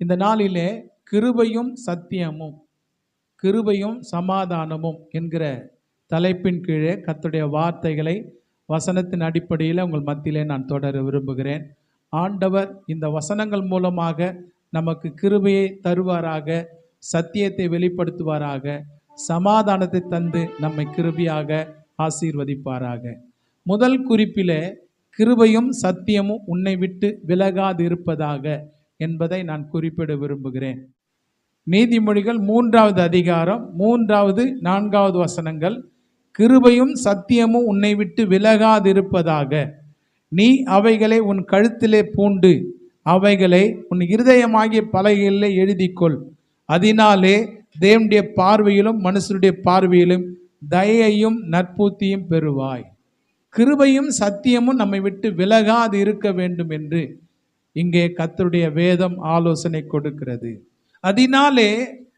இந்த நாளிலே கிருபையும் சத்தியமும் கிருபையும் சமாதானமும் என்கிற தலைப்பின் கீழே கத்துடைய வார்த்தைகளை வசனத்தின் அடிப்படையில் உங்கள் மத்தியிலே நான் தொடர விரும்புகிறேன். ஆண்டவர் இந்த வசனங்கள் மூலமாக நமக்கு கிருபையை தருவாராக சத்தியத்தை வெளிப்படுத்துவாராக சமாதானத்தை தந்து நம்மை கிருபியாக ஆசீர்வதிப்பாராக. முதல் குறிப்பிலே கிருபையும் சத்தியமும் உன்னை விட்டு விலகாது இருப்பதாக என்பதை நான் குறிப்பிட விரும்புகிறேன். நீதிமொழிகள் மூன்றாவது அதிகாரம் மூன்றாவது நான்காவது வசனங்கள் கிருபையும் சத்தியமும் உன்னை விட்டு விலகாதிருப்பதாக. நீ அவைகளை உன் கழுத்திலே பூண்டு அவைகளை உன் இருதயமாகிய பலகையிலே எழுதிக்கொள். அதனாலே தேவனுடைய பார்வையிலும் மனுஷருடைய பார்வையிலும் தயையும் நற்பூத்தியும் பெறுவாய். கிருபையும் சத்தியமும் நம்மை விட்டு விலகாது இருக்க வேண்டும் என்று இங்கே கத்தருடைய வேதம் ஆலோசனை கொடுக்கிறது. அதனாலே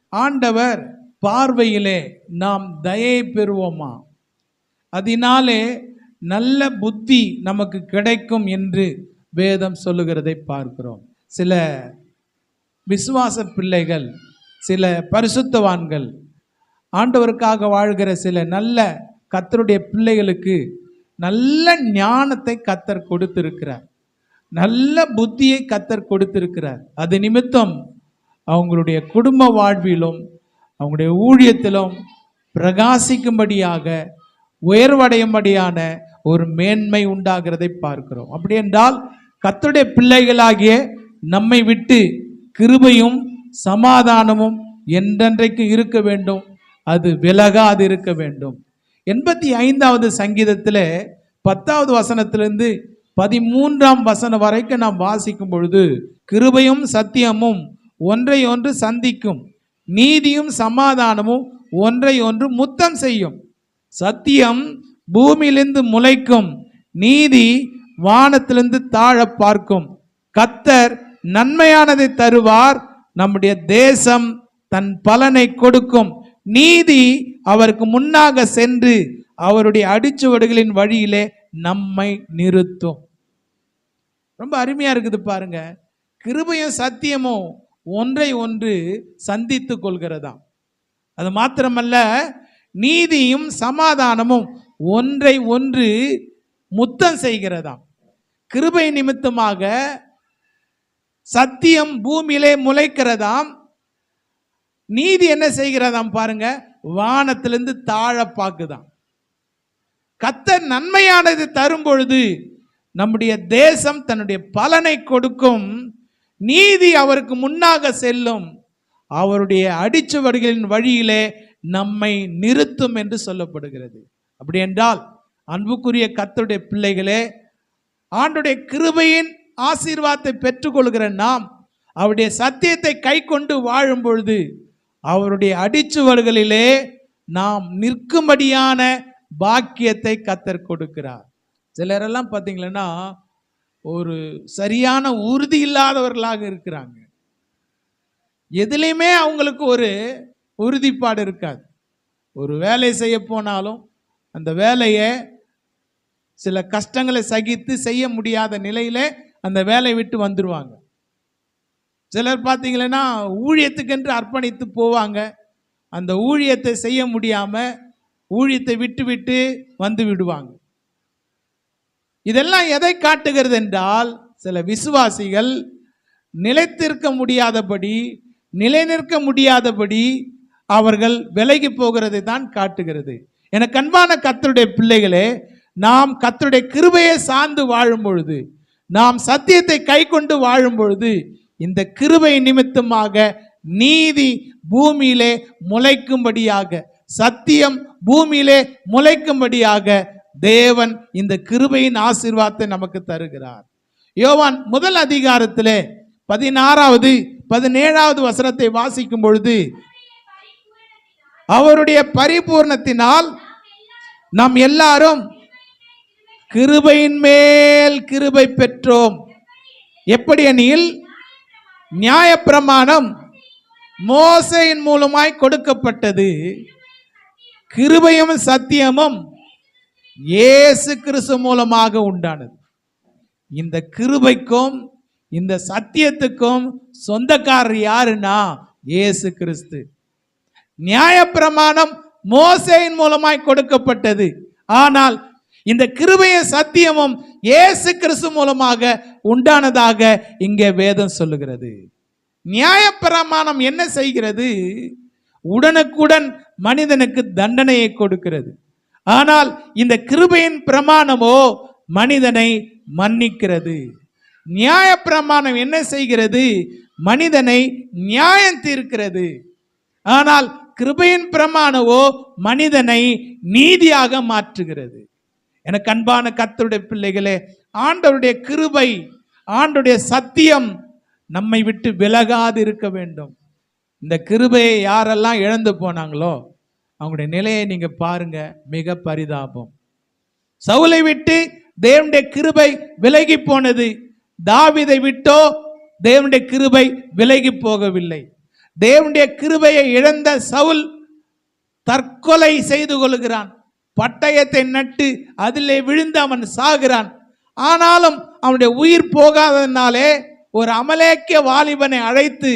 ஆண்டவர் பார்வையிலே நாம் தயை பெறுவோமா? அதனாலே நல்ல புத்தி நமக்கு கிடைக்கும் என்று வேதம் சொல்லுகிறதை பார்க்கிறோம். சில விசுவாச பிள்ளைகள் சில பரிசுத்தவான்கள் ஆண்டவருக்காக வாழ்கிற சில நல்ல கத்தருடைய பிள்ளைகளுக்கு நல்ல ஞானத்தை கத்தர் கொடுத்திருக்கிறார். நல்ல புத்தியை கத்தர் கொடுத்திருக்கிறார். அது நிமித்தம் அவங்களுடைய குடும்ப வாழ்விலும் அவங்களுடைய ஊழியத்திலும் பிரகாசிக்கும்படியாக உயர்வடையும்படியான ஒரு மேன்மை உண்டாகிறதை பார்க்கிறோம். அப்படி என்றால் கத்துடைய பிள்ளைகளாகிய நம்மை விட்டு கிருபையும் சமாதானமும் என்றென்றைக்கு இருக்க வேண்டும். அது விலகாது இருக்க வேண்டும். எண்பத்தி ஐந்தாவது சங்கீதத்தில் பத்தாவது வசனத்திலிருந்து பதிமூன்றாம் வசனம் வரைக்கும் நாம் வாசிக்கும் பொழுது கிருபையும் சத்தியமும் ஒன்றை ஒன்று சந்திக்கும் நீதியும் சமாதானமும் ஒன்றை ஒன்று முத்தம் செய்யும். சத்தியம் பூமியிலிருந்து முளைக்கும் நீதி வானத்திலிருந்து தாழ பார்க்கும். கத்தர் நன்மையானதை தருவார் நம்முடைய தேசம் தன் பலனை கொடுக்கும். நீதி அவருக்கு முன்னாக சென்று அவருடைய அடிச்சுவடுகளின் வழியிலே நம்மை நிறுத்தும். ரொம்ப அருமையாக இருக்குது பாருங்க. கிருபையும் சத்தியமும் ஒன்றை ஒன்று சந்தித்து கொள்கிறதாம். அது மாத்திரமல்ல நீதியும் சமாதானமும் ஒன்றை ஒன்று முத்தம் செய்கிறதாம். கிருபை நிமித்தமாக சத்தியம் பூமியிலே முளைக்கிறதாம். நீதி என்ன செய்கிறதாம் பாருங்க வானத்திலிருந்து தாழ பார்க்குதாம் கத்த நன்மையானது தரும் பொழுது நம்முடைய தேசம் தன்னுடைய பலனை கொடுக்கும். நீதி அவருக்கு முன்னாக செல்லும். அவருடைய அடிச்சுவடுகளின் வழியிலே நம்மை நிறுத்தும் என்று சொல்லப்படுகிறது. அப்படி என்றால் அன்புக்குரிய கத்தருடைய பிள்ளைகளே ஆண்டுடைய கிருபையின் ஆசீர்வாதத்தை பெற்றுக்கொள்கிற நாம் அவருடைய சத்தியத்தை கை கொண்டு வாழும் பொழுது அவருடைய அடிச்சுவடுகளிலே நாம் நிற்கும்படியான பாக்கியத்தை கத்தர் கொடுக்கிறார். சிலரெல்லாம் பார்த்தீங்களன்னா ஒரு சரியான உறுதி இல்லாதவர்களாக இருக்கிறாங்க. எதுலேயுமே அவங்களுக்கு ஒரு உறுதிப்பாடு இருக்காது. ஒரு வேலை செய்ய போனாலும் அந்த வேலையை சில கஷ்டங்களை சகித்து செய்ய முடியாத நிலையில் அந்த வேலையை விட்டு வந்துடுவாங்க சிலர் பார்த்தீங்கன்னா ஊழியத்துக்கென்று அர்ப்பணித்து போவாங்க. அந்த ஊழியத்தை செய்ய முடியாமல் ஊழியத்தை விட்டு விட்டு வந்து விடுவாங்க. இதெல்லாம் எதை காட்டுகிறது என்றால் சில விசுவாசிகள் நிலைத்திருக்க முடியாதபடி நிலைநிற்க முடியாதபடி அவர்கள் விலகி போகிறதை தான் காட்டுகிறது. என கண்பான கத்தருடைய பிள்ளைகளே நாம் கத்தருடைய கிருபையை சார்ந்து வாழும் பொழுது நாம் சத்தியத்தை கை கொண்டு வாழும் பொழுது இந்த கிருபை நிமித்தமாக நீதி பூமியிலே முளைக்கும்படியாக சத்தியம் பூமியிலே முளைக்கும்படியாக தேவன் இந்த கிருபையின் ஆசீர்வாதத்தை நமக்கு தருகிறார். யோவான் முதல் அதிகாரத்திலே பதினாறாவது பதினேழாவது வசனத்தை வாசிக்கும் பொழுது அவருடைய பரிபூர்ணத்தினால் நாம் எல்லாரும் கிருபையின் மேல் கிருபை பெற்றோம். எப்படி எனில் நியாயப்பிரமாணம் மோசையின் மூலமாய் கொடுக்கப்பட்டது. கிருபையும் சத்தியமும் இயேசு கிறிஸ்து மூலமாக உண்டானது. இந்த கிருபைக்கும் இந்த சத்தியத்துக்கும் சொந்தக்காரர் யாருன்னா இயேசு கிறிஸ்து. நியாயப்பிரமாணம் மோசையின் மூலமாய் கொடுக்கப்பட்டது. ஆனால் இந்த கிருபைய சத்தியமும் இயேசு கிறிஸ்து மூலமாக உண்டானதாக இங்கே வேதம் சொல்லுகிறது. நியாயப்பிரமாணம் என்ன செய்கிறது? உடனுக்குடன் மனிதனுக்கு தண்டனையை கொடுக்கிறது. ஆனால் இந்த கிருபையின் பிரமாணமோ மனிதனை மன்னிக்கிறது. நியாய பிரமாணம் என்ன செய்கிறது? மனிதனை நியாயம் தீர்க்கிறது. ஆனால் கிருபையின் பிரமாணவோ மனிதனை நீதியாக மாற்றுகிறது. எனக்கு அன்பான கத்தருடைய பிள்ளைகளே ஆண்டவருடைய கிருபை ஆண்டுடைய சத்தியம் நம்மை விட்டு விலகாது இருக்க வேண்டும். இந்த கிருபையை யாரெல்லாம் இழந்து போனாங்களோ அவங்களுடைய நிலையை நீங்க பாருங்க. மிக பரிதாபம். சவுலை விட்டு தேவனுடைய கிருபை விலகி போனது. தாவிதை விட்டோ தேவனுடைய கிருபை விலகி போகவில்லை. தேவனுடைய கிருபையை இழந்த சவுல் தற்கொலை செய்து கொள்கிறான். பட்டயத்தை நட்டு அதிலே விழுந்து அவன் சாகிறான். ஆனாலும் அவனுடைய உயிர் போகாததுனாலே ஒரு அமலேக்கிய வாலிபனை அழைத்து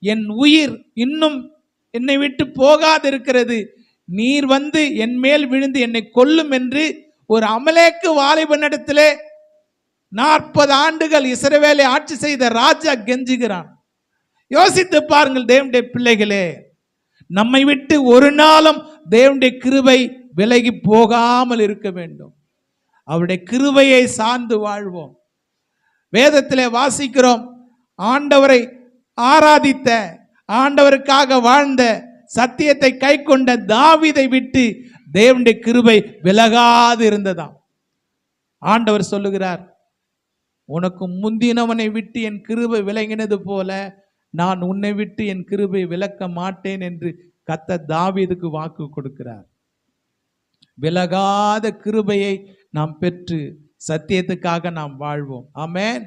என் உயிர் இன்னும் என்னை விட்டு போகாதிருக்கிறது. நீர் வந்து என் மேல் விழுந்து என்னை கொல்லும் என்று ஒரு அமலேக்கு வாலிபனிடத்திலே நாற்பது ஆண்டுகள் இஸ்ரவேலை ஆட்சி செய்த ராஜா கெஞ்சுகிறான். யோசித்து பாருங்கள் தேவனுடைய பிள்ளைகளே நம்மை விட்டு ஒரு நாளும் தேவனுடைய கிருபை விலகி போகாமல் இருக்க வேண்டும். அவருடைய கிருபையை சார்ந்து வாழ்வோம். வேதத்திலே வாசிக்கிறோம் ஆண்டவரை ஆராதித்த ஆண்டவருக்காக வாழ்ந்த சத்தியத்தை கை கொண்ட தாவீதை விட்டு தேவனுடைய கிருபை விலகாது இருந்ததாம் ஆண்டவர் சொல்லுகிறார் உனக்கு முந்தினவனை விட்டு என் கிருபை விலகினது போல நான் உன்னை விட்டு என் கிருபை விலக்க மாட்டேன் என்று கத்த தாவிதுக்கு வாக்கு கொடுக்கிறார். விலகாத கிருபையை நாம் பெற்று சத்தியத்துக்காக நாம் வாழ்வோம். ஆமேன்.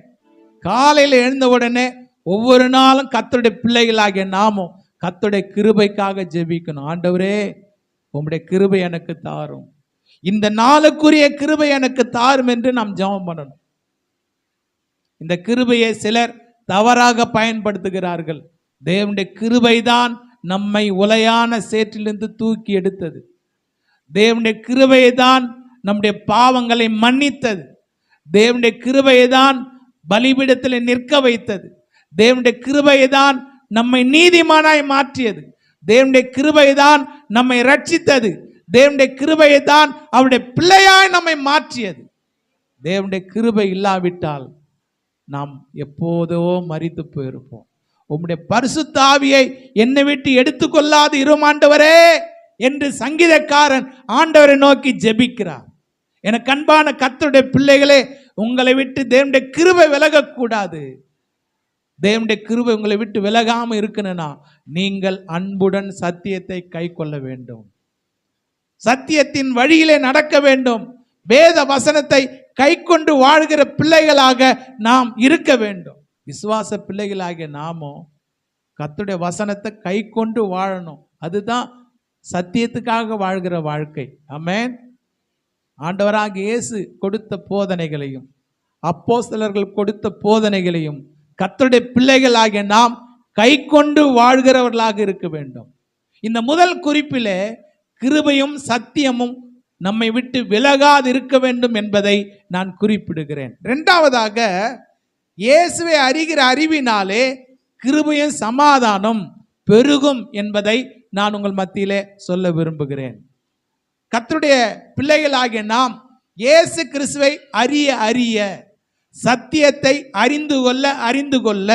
காலையில் எழுந்த உடனே ஒவ்வொரு நாளும் கத்தருடைய பிள்ளைகளாகிய நாமும் கத்துடைய கிருபைக்காக ஜெபிக்கணும். ஆண்டவரே உம்முடைய கிருபை எனக்கு தாரும். இந்த நாளுக்குரிய கிருபை எனக்கு தாரும் என்று நாம் ஜெபம் பண்ணணும். இந்த கிருபையை சிலர் தவறாக பயன்படுத்துகிறார்கள். தேவனுடைய கிருபைதான் நம்மை உலையான சேற்றிலிருந்து தூக்கி எடுத்தது. தேவனுடைய கிருபையை தான் நம்முடைய பாவங்களை மன்னித்தது. தேவனுடைய கிருபையை தான் பலிபீடத்தில் நிற்க வைத்தது. தேவனுடைய கிருபையை தான் நம்மை நீதிமானாய் மாற்றியது. தேவனுடைய கிருபை தான் நம்மை ரட்சித்தது தேவனுடைய கிருபையை தான் அவருடைய பிள்ளையாய் நம்மை மாற்றியது. தேவனுடைய கிருபை இல்லாவிட்டால் நாம் எப்போதோ மறித்து போயிருப்போம். உம்முடைய பரிசுத்தாவியை என்னை விட்டு எடுத்துக்கொள்ளாது இருமாண்டவரே என்று சங்கீதக்காரன் ஆண்டவரை நோக்கி ஜெபிக்கிறார். எனக்கு அன்பான கத்தருடைய பிள்ளைகளே உங்களை விட்டு தேவனுடைய கிருபை விலகக்கூடாது. தேவனுடைய கிருபை உங்களை விட்டு விலகாமல் இருக்கணும்னா நீங்கள் அன்புடன் சத்தியத்தை கை கொள்ள வேண்டும். சத்தியத்தின் வழியிலே நடக்க வேண்டும். வேத வசனத்தை கை கொண்டு வாழ்கிற பிள்ளைகளாக நாம் இருக்க வேண்டும். விசுவாச பிள்ளைகளாகிய நாமும் கத்துடைய வசனத்தை கை கொண்டு வாழணும். அதுதான் சத்தியத்துக்காக வாழ்கிற வாழ்க்கை. அமேன் ஆண்டவராக இயேசு கொடுத்த போதனைகளையும் அப்போ சிலர்கள் கொடுத்த போதனைகளையும் கத்தருடைய பிள்ளைகளாகிய நாம் கை கொண்டு வாழ்கிறவர்களாக இருக்க வேண்டும். இந்த முதல் குறிப்பிலே கிருபையும் சத்தியமும் நம்மை விட்டு விலகாது இருக்க வேண்டும் என்பதை நான் குறிப்பிடுகிறேன். இரண்டாவதாக இயேசுவை அறிகிற அறிவினாலே கிருபையும் சமாதானம் பெருகும் என்பதை நான் உங்கள் மத்தியிலே சொல்ல விரும்புகிறேன். கத்தருடைய பிள்ளைகளாகிய நாம் இயேசு கிறிஸ்துவை அறிய அறிய சத்தியத்தை அறிந்து கொள்ள அறிந்து கொள்ள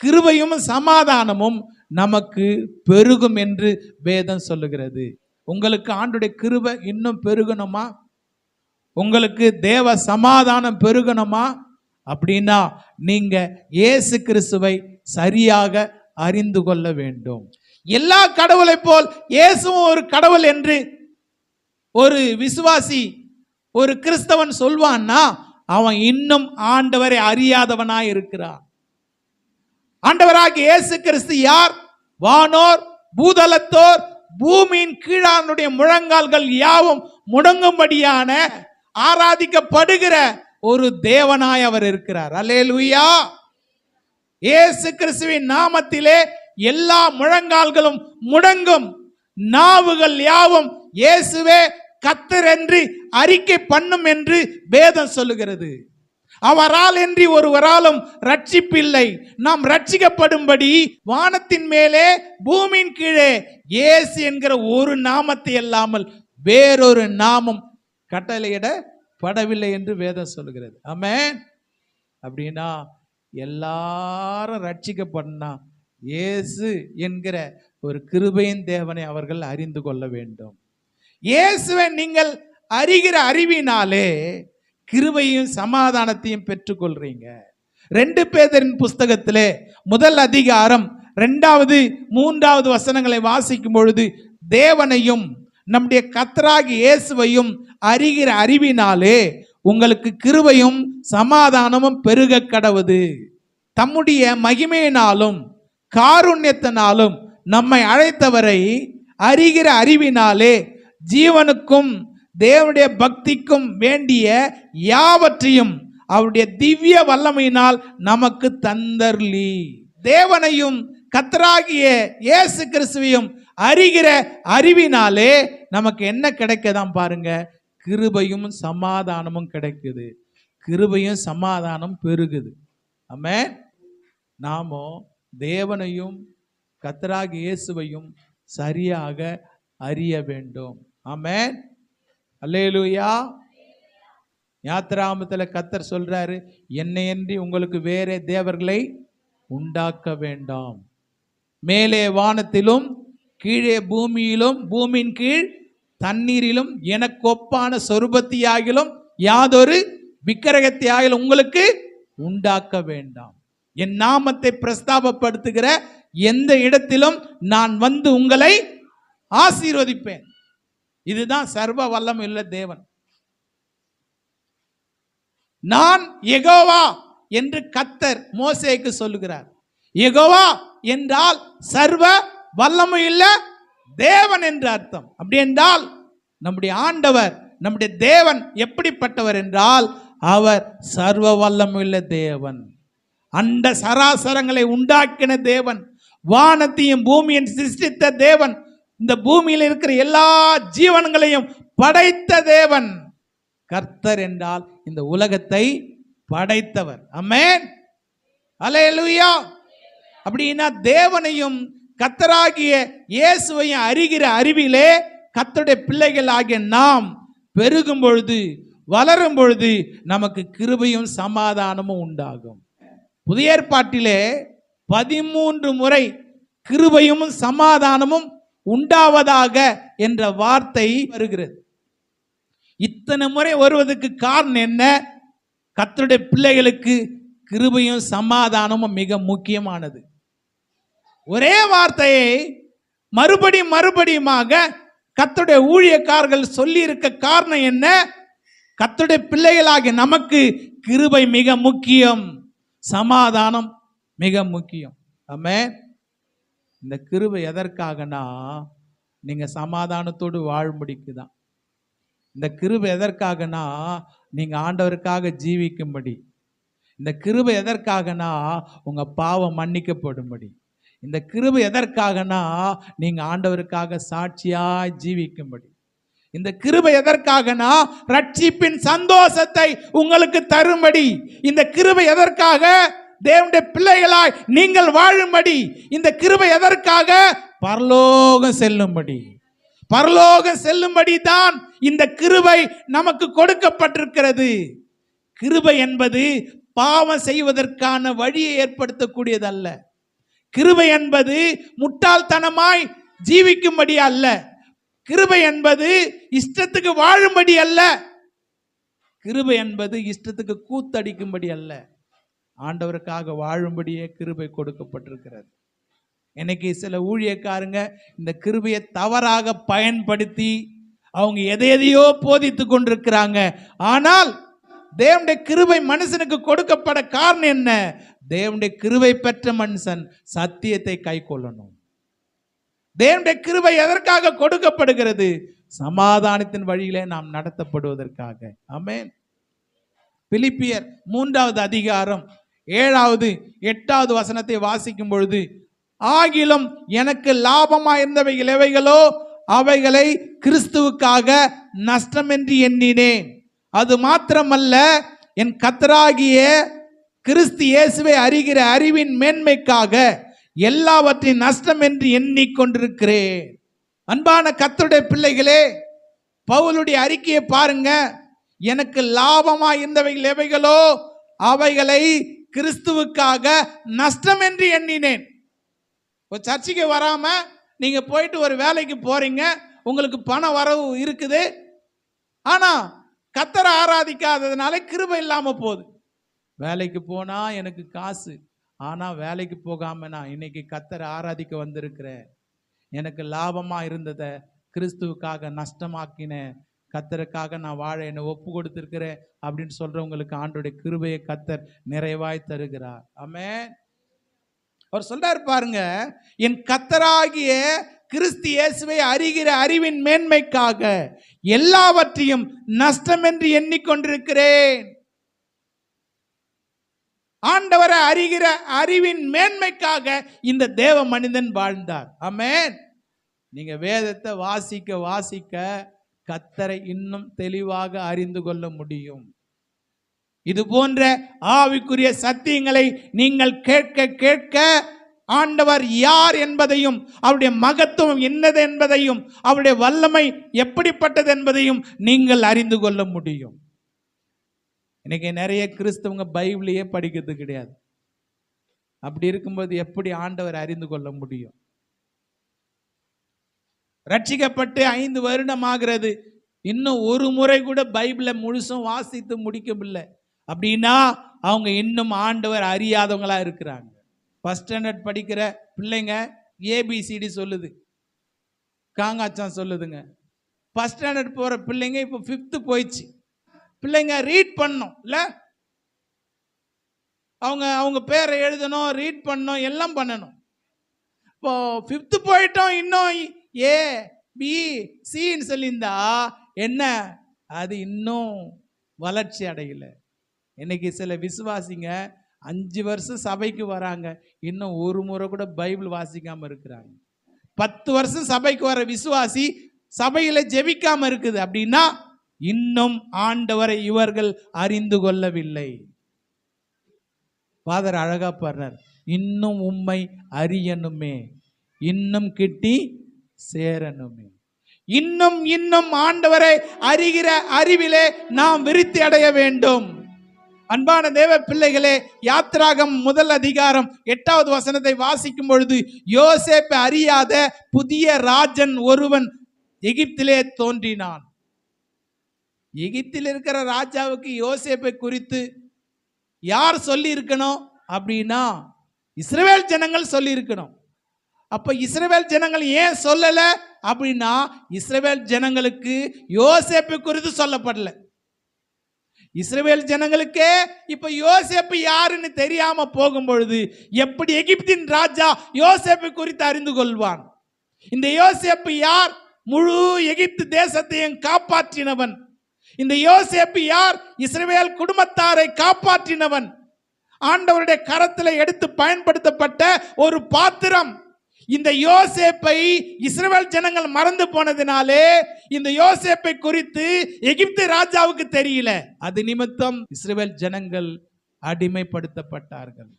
கிருபையும் சமாதானமும் நமக்கு பெருகும் என்று வேதம் சொல்லுகிறது. உங்களுக்கு ஆண்டுடைய கிருபை இன்னும் பெருகணுமா? உங்களுக்கு தேவ சமாதானம் பெருகணுமா? அப்படின்னா நீங்க இயேசு கிறிஸ்துவை சரியாக அறிந்து கொள்ள வேண்டும். எல்லா கடவுளை போல் இயேசுவும் ஒரு கடவுள் என்று ஒரு விசுவாசி ஒரு கிறிஸ்தவன் சொல்வான்னா அவன் இன்னும் ஆண்டவரை அறியாதவனாய் இருக்கிறான். ஆண்டவராக இயேசு கிறிஸ்து யார்? வானோர் பூதலத்தோர் பூமியின் கீழானுடைய முழங்கால்கள் யாவும் முடங்கும்படியான ஆராதிக்கப்படுகிற ஒரு தேவனாய் அவர் இருக்கிறார். அல்லேலூயா! இயேசு கிறிஸ்துவின் நாமத்திலே எல்லா முழங்கால்களும் முடங்கும். நாவுகள் யாவும் இயேசுவே கத்தர் என்று அறிக்கை பண்ணும் என்று வேதம் சொல்லுகிறது. அவரால் என்று ஒருவராலும் ரட்சிப்பில்லை நாம் ரட்சிக்கப்படும்படி வானத்தின் மேலே பூமியின் கீழே ஏசு என்கிற ஒரு நாமத்தை அல்லாமல் வேறொரு நாமம் கட்டளையிடப்படவில்லை என்று வேதம் சொல்லுகிறது. ஆமே அப்படின்னா எல்லாரும் ரட்சிக்கப்படனா இயேசு என்கிற ஒரு கிருபையின் தேவனை அவர்கள் அறிந்து கொள்ள வேண்டும். இயேசுவை நீங்கள் அறிகிற அறிவினாலே கிருபையும் சமாதானத்தையும் பெற்றுக்கொள்றீங்க. ரெண்டு பேதரின் புஸ்தகத்திலே முதல் அதிகாரம் ரெண்டாவது மூன்றாவது வசனங்களை வாசிக்கும் பொழுது தேவனையும் நம்முடைய கத்தராகி இயேசுவையும் அறிகிற அறிவினாலே உங்களுக்கு கிருபையும் சமாதானமும் பெருக கடவுது. தம்முடைய மகிமையினாலும் காருண்யத்தினாலும் நம்மை அழைத்தவரை அறிகிற அறிவினாலே ஜீவனுக்கும் தேவனுடைய பக்திக்கும் வேண்டிய யாவற்றையும் அவருடைய திவ்ய வல்லமையினால் நமக்கு தந்தர்லி தேவனையும் கத்தராகிய இயேசு கிறிஸ்துவையும் அறிகிற அறிவினாலே நமக்கு என்ன கிடைக்கதான் பாருங்க? கிருபையும் சமாதானமும் கிடைக்குது. கிருபையும் சமாதானம் பெருகுது. ஆமென். நாமோ தேவனையும் கத்தராகி இயேசுவையும் சரியாக அறிய வேண்டும். ஆமேன். அல்லேலூயா. யாத்திராமத்தில் கத்தர் சொல்றாரு என்னையன்றி உங்களுக்கு வேறே தேவர்களை உண்டாக்க வேண்டாம். மேலே வானத்திலும் கீழே பூமியிலும் பூமியின் கீழ் தண்ணீரிலும் எனக்கொப்பான சொருபத்தியாகிலும் யாதொரு விக்கிரகத்தையாகிலும் உங்களுக்கு உண்டாக்க வேண்டாம். என் நாமத்தை பிரஸ்தாபப்படுத்துகிற எந்த இடத்திலும் நான் வந்து உங்களை ஆசீர்வதிப்பேன். இதுதான் சர்வ வல்லம் உள்ள தேவன். நான் எகோவா என்று கத்தர் மோசேக்கு சொல்லுகிறார். எகோவா என்றால் சர்வ வல்லமையுள்ள தேவன் என்று அர்த்தம். அப்படி என்றால் நம்முடைய ஆண்டவர் நம்முடைய தேவன் எப்படிப்பட்டவர் என்றால் அவர் சர்வ வல்லமுள்ள தேவன். அண்ட சராசரங்களை உண்டாக்கின தேவன் வானத்தையும் பூமியின் சிருஷ்டித்த தேவன் இந்த பூமியில் இருக்கிற எல்லா ஜீவன்களையும் படைத்த தேவன். கர்த்தர் என்றால் இந்த உலகத்தை படைத்தவர். அமேன் அலையலுயா அப்படின்னா தேவனையும் கத்தராகிய இயேசுவையும் அறிகிற அறிவிலே கத்தருடைய பிள்ளைகள் ஆகிய நாம் பெருகும் பொழுது வளரும் பொழுது நமக்கு கிருபையும் சமாதானமும் உண்டாகும். புதிய ஏற்பாட்டிலே பதிமூன்று முறை கிருபையும் சமாதானமும் உண்டாவதாக என்ற வார்த்தை வருகிறது. இத்தனை முறை வருவதற்கு காரணம் என்ன? கத்தருடைய பிள்ளைகளுக்கு கிருபையும் சமாதானமும் மிக முக்கியமானது. ஒரே வார்த்தையை மறுபடி மறுபடியுமாக கத்தருடைய ஊழியக்காரர்கள் சொல்லியிருக்க காரணம் என்ன? கத்தருடைய பிள்ளைகளாகிய நமக்கு கிருபை மிக முக்கியம். சமாதானம் மிக முக்கியம். ஆமாம் இந்த கிருபை எதற்காகனா? நீங்கள் சமாதானத்தோடு வாழும்படிக்கு தான் இந்த கிருபை எதற்காகனா? நீங்கள் ஆண்டவருக்காக ஜீவிக்கும்படி. இந்த கிருபை எதற்காகனா? உங்கள் பாவம் மன்னிக்கப்படும்படி. இந்த கிருபை எதற்காகனா? நீங்கள் ஆண்டவருக்காக சாட்சியாய் ஜீவிக்கும்படி. இந்த கிருபை எதற்காகனா? ரட்சிப்பின் சந்தோஷத்தை உங்களுக்கு தரும்படி. இந்த கிருபை எதற்காக? தேவனுடைய பிள்ளைகளாய் நீங்கள் வாழும்படி இந்த கிருபை எதற்காக? பரலோகம் செல்லும்படி. பரலோகம் செல்லும்படி தான் இந்த கிருபை நமக்கு கொடுக்கப்பட்டிருக்கிறது. கிருபை என்பது பாவம் செய்வதற்கான வழியை ஏற்படுத்தக்கூடியதல்ல. கிருபை என்பது முட்டாள்தனமாய் ஜீவிக்கும்படி அல்ல. கிருபை என்பது இஷ்டத்துக்கு வாழும்படி அல்ல. கிருபை என்பது இஷ்டத்துக்கு கூத்தடிக்கும்படி அல்ல. ஆண்டவருக்காக வாழும்படியே கிருபை கொடுக்கப்பட்டிருக்கிறது. இன்னைக்கு சில ஊழியக்காரங்க இந்த கிருபையை தவறாக பயன்படுத்தி அவங்க எதையதையோ போதித்து கொண்டிருக்கிறாங்க. ஆனால் தேவனுடைய கிருபை மனுஷனுக்கு கொடுக்கப்பட காரணம் என்ன? தேவனுடைய கிருபை பெற்ற மனுஷன் சத்தியத்தை கை கொள்ளணும். தேவனுடைய கிருபை எதற்காக கொடுக்கப்படுகிறது? சமாதானத்தின் வழியிலே நாம் நடத்தப்படுவதற்காக. அமேன் பிலிப்பியர் மூன்றாவது அதிகாரம் ஏழாவது எட்டாவது வசனத்தை வாசிக்கும் பொழுது ஆகிலும் எனக்கு லாபமா இருந்தவை இலவைகளோ அவைகளை கிறிஸ்துவுக்காக நஷ்டமென்று எண்ணினேன். அது மாத்திரமல்ல என் கத்தராகிய கிறிஸ்து இயேசுவை அறிகிற அறிவின் மேன்மைக்காக எல்லாவற்றையும் நஷ்டம் என்று எண்ணிக்கொண்டிருக்கிறேன் அன்பான கத்தருடைய பிள்ளைகளே பவுலுடைய அறிக்கையை பாருங்க. எனக்கு லாபமா இருந்தவைகள் எவைகளோ அவைகளை கிறிஸ்துவுக்காக நஷ்டம் என்று எண்ணினேன். ஒரு சர்ச்சைக்கு வராமல் நீங்கள் போயிட்டு ஒரு வேலைக்கு போகிறீங்க உங்களுக்கு பண வரவு இருக்குது. ஆனால் கத்தரை ஆராதிக்காததுனால கிருபை இல்லாமல் போகுது. வேலைக்கு போனால் எனக்கு காசு ஆனால் வேலைக்கு போகாமல் நான் இன்னைக்கு கத்தரை ஆராதிக்க வந்திருக்கிறேன். எனக்கு லாபமாக இருந்ததை கிறிஸ்துவுக்காக நஷ்டமாக்கினேன். கத்தருக்காக நான் வாழ என்னை ஒப்பு கொடுத்துருக்கிறேன் அப்படின்னு சொல்கிறவங்களுக்கு ஆண்டோடைய கிருபையை கத்தர் நிறைவாய் தருகிறார். ஆமே அவர் சொல்கிறார் பாருங்க என் கத்தராகிய கிறிஸ்து இயேசுவை அறிகிற அறிவின் மேன்மைக்காக எல்லாவற்றையும் நஷ்டம் என்று எண்ணிக்கொண்டிருக்கிறேன். ஆண்டவரை அறிகிற அறிவின் மேன்மைக்காக இந்த தேவ மனிதன் வாழ்ந்தார். அமேன் நீங்க வேதத்தை வாசிக்க வாசிக்க கத்தரை இன்னும் தெளிவாக அறிந்து கொள்ள முடியும். இது போன்ற ஆவிக்குரிய சத்தியங்களை நீங்கள் கேட்க கேட்க ஆண்டவர் யார் என்பதையும் அவருடைய மகத்துவம் என்னது என்பதையும் அவருடைய வல்லமை எப்படிப்பட்டது என்பதையும் நீங்கள் அறிந்து கொள்ள முடியும். இன்னைக்கு நிறைய கிறிஸ்தவங்க பைபிளையே படிக்கிறது கிடையாது. அப்படி இருக்கும்போது எப்படி ஆண்டவர் அறிந்து கொள்ள முடியும்? ரட்சிக்கப்பட்டு ஐந்து வருடம் ஆகிறது இன்னும் ஒரு முறை கூட பைபிளை முழுசும் வாசித்து முடிக்கவில்லை. அப்படின்னா அவங்க இன்னும் ஆண்டவர் அறியாதவங்களாக இருக்கிறாங்க. ஃபர்ஸ்ட் ஸ்டாண்டர்ட் படிக்கிற பிள்ளைங்க ஏபிசிடி சொல்லுது. காங்காச்சான் சொல்லுதுங்க. ஃபர்ஸ்ட் ஸ்டாண்டர்ட் போகிற பிள்ளைங்க இப்போ ஃபிஃப்த்து போயிடுச்சு. பிள்ளைங்க ரீட் பண்ணும் இல்லை? அவங்க அவங்க பேரை எழுதணும் ரீட் பண்ணணும் எல்லாம் பண்ணணும். இப்போ ஃபிஃப்த்து போயிட்டோம் இன்னும் ஏ பி சின்னு சொல்லியிருந்தா என்ன? அது இன்னும் வளர்ச்சி அடையலை. இன்னைக்கு சில விசுவாசிங்க அஞ்சு வருஷம் சபைக்கு வராங்க. இன்னும் ஒரு முறை கூட பைபிள் வாசிக்காமல் இருக்கிறாங்க. பத்து வருஷம் சபைக்கு வர விசுவாசி சபையில் ஜெபிக்காமல் இருக்குது அப்படின்னா இன்னும் ஆண்டவரை இவர்கள் அறிந்து கொள்ளவில்லை. ஃபாதர் அழகா பாடுறார். இன்னும் உம்மை அறியணுமே. இன்னும் கிட்டி சேரணுமே. இன்னும் இன்னும் ஆண்டவரை அறிகிற அறிவிலே நாம் விருத்தி அடைய வேண்டும். அன்பான தேவ பிள்ளைகளே யாத்ராகம் முதல் அதிகாரம் எட்டாவது வசனத்தை வாசிக்கும் பொழுது யோசேப்பை அறியாத புதிய ராஜன் ஒருவன் எகிப்திலே தோன்றினான். எகிப்தில் இருக்கிற ராஜாவுக்கு யோசேப்பை குறித்து யார் சொல்லி இருக்கணும் அப்படின்னா இஸ்ரேல் ஜனங்கள் சொல்லி இருக்கணும் அப்போ இஸ்ரேவேல் ஜனங்கள் ஏன் சொல்லலை? அப்படின்னா இஸ்ரேவேல் ஜனங்களுக்கு யோசேப்பு குறித்து சொல்லப்படல. இஸ்ரேவேல் ஜனங்களுக்கே இப்ப யோசேப்பு யாருன்னு தெரியாம போகும் பொழுது எப்படி எகிப்தின் ராஜா யோசேப்பு குறித்து அறிந்து கொள்வான்? இந்த யோசேப்பு யார்? முழு எகிப்து தேசத்தையும் காப்பாற்றினவன். இந்த யோசேப்பு யார்? இஸ்ரேவேல் குடும்பத்தாரை காப்பாற்றினவன். ஆண்டவருடைய கரத்தில் எடுத்து பயன்படுத்தப்பட்ட ஒரு பாத்திரம். இந்த யோசேப்பை இஸ்ரேல் ஜனங்கள் மறந்து போனதினாலே இந்த யோசேப்பை குறித்து எகிப்து ராஜாவுக்கு தெரியல. அது நிமித்தம் இஸ்ரேல் ஜனங்கள் அடிமைப்படுத்தப்பட்டார்கள்.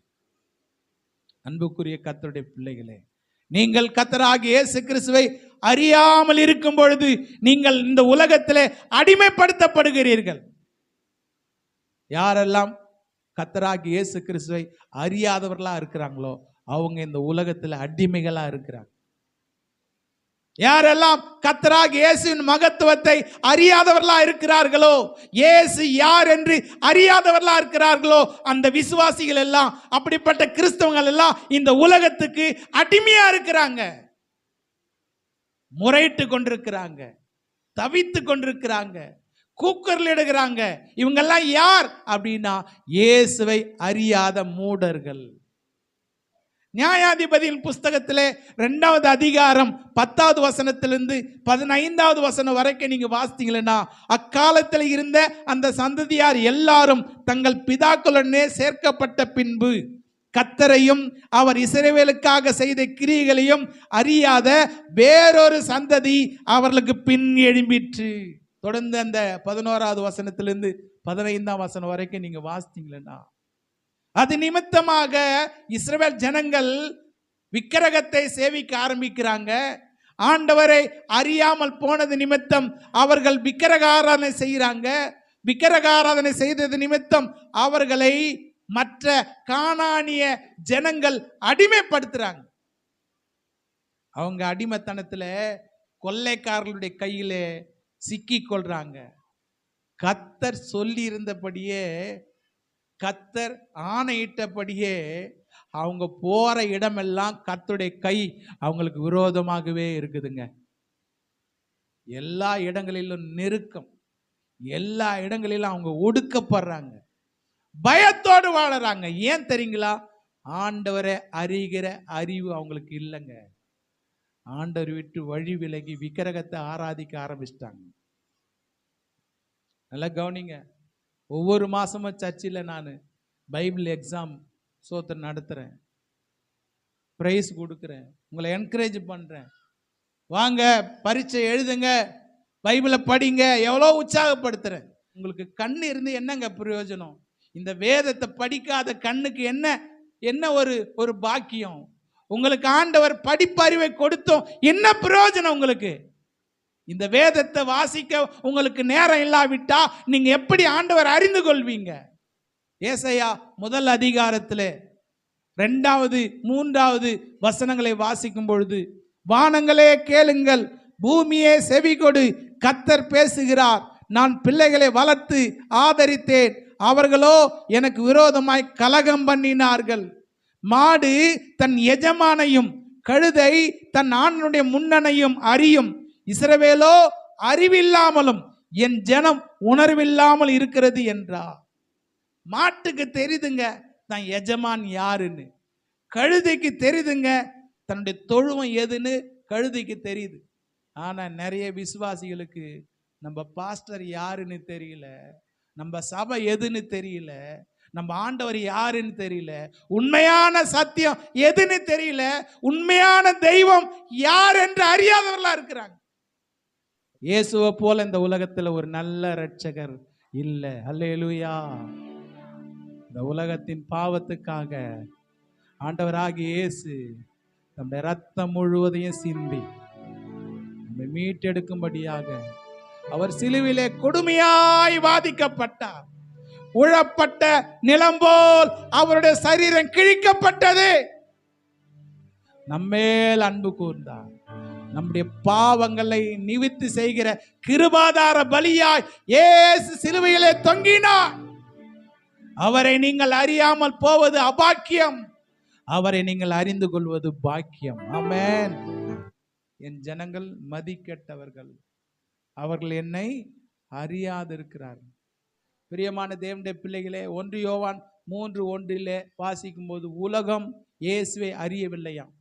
அன்புக்குரிய கத்தருடைய பிள்ளைகளே நீங்கள் கத்தராகிய இயேசு கிறிஸ்துவை அறியாமல் இருக்கும் பொழுது நீங்கள் இந்த உலகத்தில் அடிமைப்படுத்தப்படுகிறீர்கள். யாரெல்லாம் கத்தராகி இயேசு கிறிஸ்துவை அறியாதவர்களா இருக்கிறாங்களோ அவங்க இந்த உலகத்தில் அடிமைகளாக இருக்கிறாங்க. யாரெல்லாம் கத்தராக இயேசுவின் மகத்துவத்தை அறியாதவர்களா இருக்கிறார்களோ இயேசு யார் என்று அறியாதவர்களா இருக்கிறார்களோ அந்த விசுவாசிகள் எல்லாம் அப்படிப்பட்ட கிறிஸ்தவங்கள் எல்லாம் இந்த உலகத்துக்கு அடிமையா இருக்கிறாங்க. முறையிட்டு கொண்டிருக்கிறாங்க தவித்து கொண்டிருக்கிறாங்க கூக்கரில் இடுகிறாங்க இவங்கெல்லாம் யார்? அப்படின்னா இயேசுவை அறியாத மூடர்கள். நியாயாதிபதியின் புஸ்தகத்திலே ரெண்டாவது அதிகாரம் பத்தாவது வசனத்திலிருந்து பதினைந்தாவது வசனம் வரைக்கும் நீங்க வாசித்தீங்களா அக்காலத்தில் இருந்த அந்த சந்ததியார் எல்லாரும் தங்கள் பிதாக்களுடனே சேர்க்கப்பட்ட பின்பு கத்தரையும் அவர் இசைவேலுக்காக செய்த கிரியைகளையும் அறியாத வேறொரு சந்ததி அவர்களுக்கு பின் எழும்பிற்று. தொடர்ந்து அந்த பதினோராவது வசனத்திலிருந்து பதினைந்தாம் வசனம் வரைக்கும் நீங்க வாசித்தீங்களா அது நிமித்தமாக இஸ்ரேல் ஜனங்கள் விக்கிரகத்தை சேவிக்க ஆரம்பிக்கிறாங்க. ஆண்டவரை அறியாமல் போனது நிமித்தம் அவர்கள் விக்கிரக ஆராதனை செய்கிறாங்க. விக்கிரக ஆராதனை செய்தது நிமித்தம் அவர்களை மற்ற காணானிய ஜனங்கள் அடிமைப்படுத்துறாங்க. அவங்க அடிமைத்தனத்தில் கொள்ளைக்காரர்களுடைய கையில் சிக்கி கொள்றாங்க கத்தர் சொல்லி இருந்தபடியே கத்தர் ஆணையிட்டபடியே அவங்க போகிற இடமெல்லாம் கத்துடைய கை அவங்களுக்கு விரோதமாகவே இருக்குதுங்க. எல்லா இடங்களிலும் நெருக்கம். எல்லா இடங்களிலும் அவங்க ஒடுக்கப்படுறாங்க. பயத்தோடு வாழறாங்க. ஏன் தெரியுங்களா? ஆண்டவரை அறிகிற அறிவு அவங்களுக்கு இல்லைங்க. ஆண்டவர் விட்டு வழி விலகி விக்கிரகத்தை ஆராதிக்க ஆரம்பிச்சிட்டாங்க. நல்லா கவனிங்க. ஒவ்வொரு மாதமும் சர்ச்சில் நான் பைபிள் எக்ஸாம் சோத்திரம் நடத்துகிறேன் ப்ரைஸ் கொடுக்குறேன். உங்களை என்கரேஜ் பண்ணுறேன் வாங்க பரீட்சை எழுதுங்க பைபிளை படிங்க எவ்வளோ உற்சாகப்படுத்துகிறேன் உங்களுக்கு கண் இருந்து என்னங்க பிரயோஜனம்? இந்த வேதத்தை படிக்காத கண்ணுக்கு என்ன என்ன ஒரு ஒரு பாக்கியம்? உங்களுக்கு ஆண்டவர் படிப்பறிவை கொடுத்தோம். என்ன பிரயோஜனம் உங்களுக்கு? இந்த வேதத்தை வாசிக்க உங்களுக்கு நேரம் இல்லாவிட்டா நீங்க எப்படி ஆண்டவர் அறிந்து கொள்வீங்க? ஏசையா முதல் அதிகாரத்தில் ரெண்டாவது மூன்றாவது வசனங்களை வாசிக்கும் பொழுது வானங்களே கேளுங்கள் பூமியே செவி கொடு கத்தர் பேசுகிறார் நான் பிள்ளைகளை வளர்த்து ஆதரித்தேன் அவர்களோ எனக்கு விரோதமாய் கலகம் பண்ணினார்கள். மாடு தன் எஜமானையும் கழுதை தன் ஆணனுடைய முன்னனையும் அறியும். இஸ்ரவேலோ அறிவில்லாமலும் என் ஜனம் உணர்வில்லாமல் இருக்கிறது என்றார் மாட்டுக்கு தெரியுதுங்க தான் எஜமான் யாருன்னு? கழுதைக்கு தெரியுதுங்க தன்னுடைய தொழுவம் எதுன்னு? கழுதைக்கு தெரியுது. ஆனால் நிறைய விசுவாசிகளுக்கு நம்ம பாஸ்டர் யாருன்னு தெரியல நம்ம சபை எதுன்னு தெரியல நம்ம ஆண்டவர் யாருன்னு தெரியல உண்மையான சத்தியம் எதுன்னு தெரியல உண்மையான தெய்வம் யார் என்று அறியாதவர்களாக இருக்கிறாங்க. இயேசுவை போல இந்த உலகத்துல ஒரு நல்ல ரட்சகர் இல்லை. அல்லேலூயா இந்த உலகத்தின் பாவத்துக்காக ஆண்டவராகி இயேசு நம்முடைய ரத்தம் முழுவதையும் சிந்தி நம்மை மீட்டெடுக்கும்படியாக அவர் சிலுவிலே கொடுமையாய் வாதிக்கப்பட்டார். உழப்பட்ட நிலம் போல் அவருடைய சரீரம் கிழிக்கப்பட்டது. நம்மேல் அன்பு கூர்ந்தார். நம்முடைய பாவங்களை நிவித்து செய்கிற கிருபாதார பலியாய் ஏசு சிலுவையிலே தொங்கினார். அவரை நீங்கள் அறியாமல் போவது அபாக்கியம். அவரை நீங்கள் அறிந்து கொள்வது பாக்கியம். ஆமேன். என் ஜனங்கள் மதிக்கெட்டவர்கள். அவர்கள் என்னை அறியாதிருக்கிறார்கள். பிரியமான தேவனுடைய பிள்ளைகளே ஒன்று யோவான் மூன்று ஒன்றிலே வாசிக்கும் போது உலகம் இயேசுவை அறியவில்லையாம்.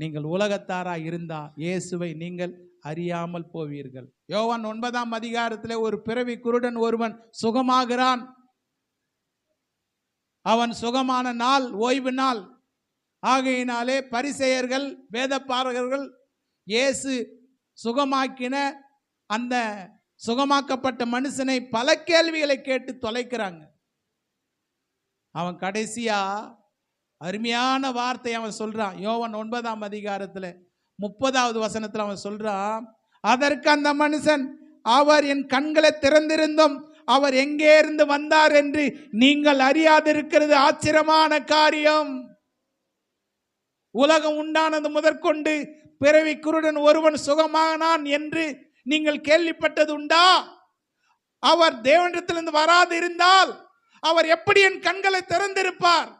நீங்கள் உலகத்தாரா இருந்தா இயேசுவை நீங்கள் அறியாமல் போவீர்கள். யோவான் ஒன்பதாம் அதிகாரத்திலே ஒரு பிறவி குருடன் ஒருவன் சுகமாகிறான். அவன் சுகமான நாள் ஓய்வு நாள். ஆகையினாலே பரிசெயர்கள் வேதப்பாரகர்கள் இயேசு சுகமாக்கின அந்த சுகமாக்கப்பட்ட மனுஷனை பல கேள்விகளை கேட்டு தொலைக்கிறாங்க. அவன் கடைசியா அருமையான வார்த்தை அவன் சொல்கிறான் யோவன் ஒன்பதாம் அதிகாரத்தில் முப்பதாவது வசனத்தில் அவன் சொல்கிறான் அதற்கு அந்த மனுஷன் அவர் என் கண்களை திறந்திருந்தும் அவர் எங்கே இருந்து வந்தார் என்று நீங்கள் அறியாதிருக்கிறது ஆச்சரியமான காரியம். உலகம் உண்டானது முதற்கொண்டு பிறவி குருடன் ஒருவன் சுகமானான் என்று நீங்கள் கேள்விப்பட்டது உண்டா? அவர் தேவனிடத்திலிருந்து வராது இருந்தால் அவர் எப்படி என் கண்களை திறந்திருப்பார்?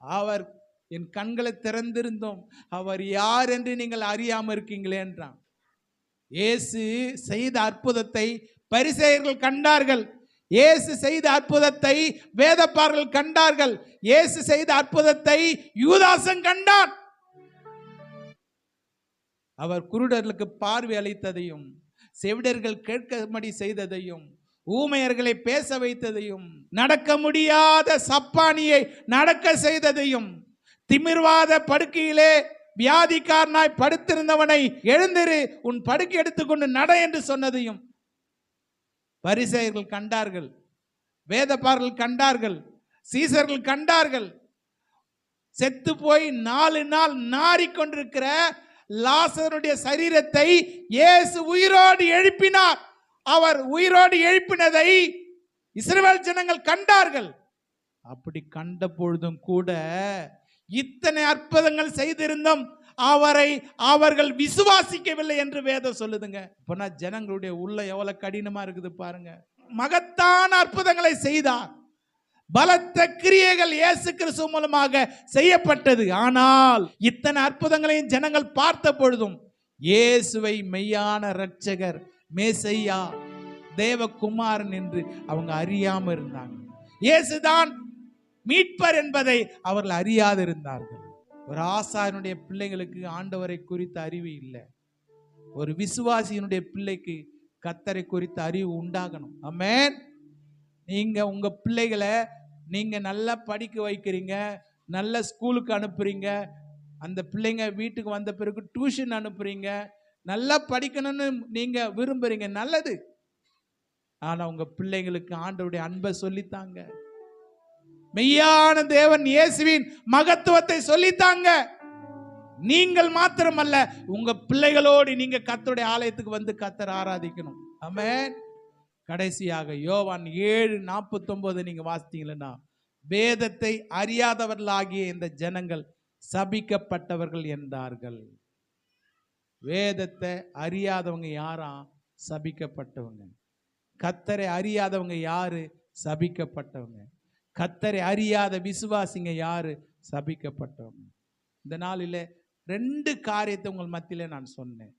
அவர் என் கண்களை திறந்திருந்தோம். அவர் யார் என்று நீங்கள் அறியாமல் இருக்கீங்களே என்றான். இயேசு செய்த அற்புதத்தை பரிசெயர்கள் கண்டார்கள். இயேசு செய்த அற்புதத்தை வேதப்பார்கள் கண்டார்கள். இயேசு செய்த அற்புதத்தை யூதாசன் கண்டான். அவர் குருடர்களுக்கு பார்வை அளித்ததையும் செவிடர்கள் கேட்கும்படி செய்ததையும் ஊமையர்களை பேச வைத்ததையும் நடக்க முடியாத சப்பானியை நடக்க செய்ததையும் திமிர்வாத படுக்கையிலே வியாதிக்காரனாய் படுத்திருந்தவனை எழுந்திரு உன் படுக்கை எடுத்துக்கொண்டு நட என்று சொன்னதையும் பரிசெயர்கள் கண்டார்கள் வேதப்பார்கள் கண்டார்கள் சீசர்கள் கண்டார்கள். செத்து போய் நாலு நாள் நாறிக்கொண்டிருக்கிற லாசருடைய சரீரத்தை இயேசு உயிரோடு எழுப்பினார். அவர் உயிரோடு எழுப்பினதை இஸ்ரேல் ஜனங்கள் கண்டார்கள். அப்படி கண்ட பொழுதும் கூட இத்தனை அற்புதங்கள் செய்திருந்தும் அவரை அவர்கள் விசுவாசிக்கவில்லை என்று வேதம் சொல்லுதுங்க. இப்ப ஜனங்களுடைய உள்ள எவ்வளவு கடினமா இருக்குது பாருங்க. மகத்தான அற்புதங்களை செய்தார். பலத்த கிரியைகள் இயேசு கிறிஸ்து மூலமாக செய்யப்பட்டது. ஆனால் இத்தனை அற்புதங்களையும் ஜனங்கள் பார்த்த பொழுதும் இயேசுவை மெய்யான இரட்சகர் மேசையா தேவகுமாரன் என்று அவங்க அறியாம இருந்தாங்க. இயேசுதான் மீட்பர் என்பதை அவர்கள் அறியாது இருந்தார்கள் ஒரு ஆசாரியனுடைய பிள்ளைகளுக்கு ஆண்டவரை குறித்த அறிவு இல்லை. ஒரு விசுவாசியினுடைய பிள்ளைக்கு கத்தரை குறித்த அறிவு உண்டாகணும். அமேன் நீங்க உங்க பிள்ளைகளை நீங்க நல்லா படிக்க வைக்கிறீங்க நல்ல ஸ்கூலுக்கு அனுப்புறீங்க அந்த பிள்ளைங்க வீட்டுக்கு வந்த பிறகு டியூஷன் அனுப்புறீங்க நல்லா படிக்கணும்னு நீங்க விரும்புறீங்க நல்லது. ஆனா உங்க பிள்ளைங்களுக்கு ஆண்டவருடைய அன்பை சொல்லித்தாங்க. மெய்யான தேவன் இயேசுவின் மகத்துவத்தை சொல்லித்தாங்க. நீங்கள் மாத்திரமல்ல உங்க பிள்ளைகளோடு நீங்க கத்தருடைய ஆலயத்துக்கு வந்து கத்தர் ஆராதிக்கணும். ஆமென். கடைசியாக யோவான் ஏழு நாற்பத்தொன்பது நீங்க வாசித்தீங்களன்னா வேதத்தை அறியாதவர்களாகிய இந்த ஜனங்கள் சபிக்கப்பட்டவர்கள் என்றார்கள். வேதத்தை அறியாதவங்க யாராம் சபிக்கப்பட்டவங்க. கத்தரை அறியாதவங்க யாரு? சபிக்கப்பட்டவங்க. கத்தரை அறியாத விசுவாசிங்க யாரு? சபிக்கப்பட்டவங்க. இந்த நாளில் ரெண்டு காரியத்தை உங்கள் மத்தியில் நான் சொன்னேன்.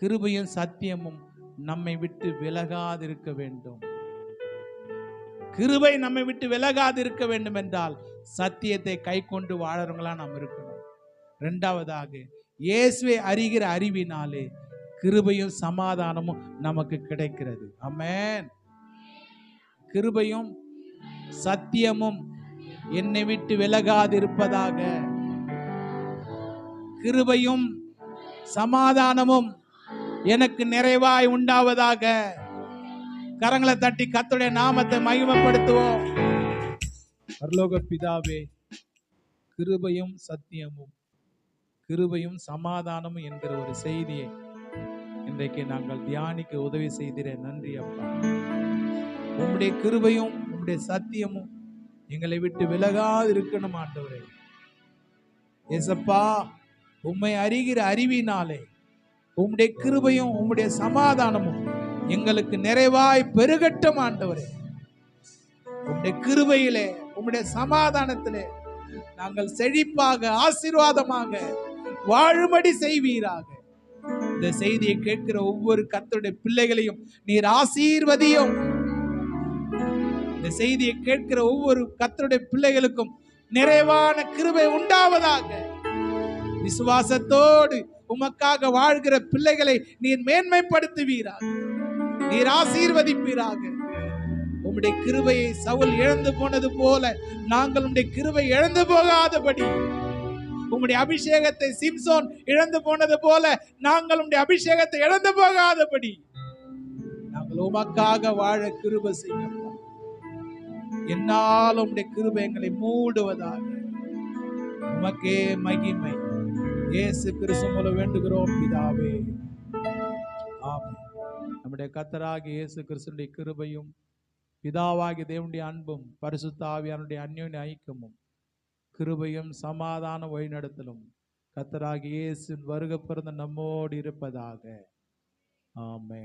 கிருபையும் சத்தியமும் நம்மை விட்டு விலகாதிருக்க வேண்டும். கிருபை நம்மை விட்டு விலகாதிருக்க வேண்டும் என்றால் சத்தியத்தை கை கொண்டு வாழறவங்களா நாம் இருக்கணும். ரெண்டாவதாக இயேசுவை அறிகிற அறிவினாலே கிருபையும் சமாதானமும் நமக்கு கிடைக்கிறது. அமேன் கிருபையும் சத்தியமும் என்னை விட்டு விலகாதிருப்பதாக. கிருபையும் சமாதானமும் எனக்கு நிறைவாய் உண்டாவதாக. கரங்களை தட்டி கத்துடைய நாமத்தை மகிமப்படுத்துவோம். பரலோக பிதாவே கிருபையும் சத்தியமும் கிருபையும் சமாதானமும் என்கிற ஒரு செய்தியை இன்றைக்கு நாங்கள் தியானிக்க உதவி செய்திர நன்றி அப்பா. உம்முடைய கிருபையும் உம்முடைய சத்தியமும் எங்களை விட்டு விலகாது இருக்கணும் ஆண்டவரே. ஏசப்பா உம்மை அறிகிற அறிவினாலே உம்முடைய கிருபையும் உம்முடைய சமாதானமும் எங்களுக்கு நிறைவாய் பெருகட்டும் ஆண்டவரே. உம்முடைய கிருபையிலே உம்முடைய சமாதானத்திலே நாங்கள் செழிப்பாக ஆசீர்வாதமாக வாழும்படி செய்வீராக. இந்த செய்தியை கேட்கிற ஒவ்வொரு கத்தருடைய பிள்ளைகளையும் நீர் ஆசீர்வதியும். இந்த செய்தியை கேட்கிற ஒவ்வொரு கத்தருடைய பிள்ளைகளுக்கும் நிறைவான கிருபை உண்டாவதாக. விசுவாசத்தோடு உமக்காக வாழ்கிற பிள்ளைகளை நீர் மேன்மைப்படுத்துவீராக. நீர் ஆசீர்வதிப்பீராக. உம்முடைய கிருபையை சவுல் இழந்து போனது போல நாங்கள் உம்முடைய கிருபை இழந்து போகாதபடி. உம்முடைய அபிஷேகத்தை சிம்சோன் இழந்து போனது போல நாங்கள் உடைய அபிஷேகத்தை இழந்து போகாதபடி நாங்கள் உமக்காக வாழ கிருப செய்யப்பா என்னாலும் உடைய கிருப எங்களை மூடுவதாக. உமக்கே மகிமை. இயேசு கிறிஸ்து மூலம் வேண்டுகிறோம் பிதாவே. ஆமென். நம்முடைய கத்தராகி இயேசு கிறிஸ்துடைய கிருபையும் பிதாவாகி தேவனுடைய அன்பும் பரிசுத்தாவியானுடைய அந்யோன்ய ஐக்கியமும் கிருபையும் சமாதான வழிநடத்தலும் கத்தராகிய இயேசு வருக பிறந்த நம்மோடு இருப்பதாக. ஆமே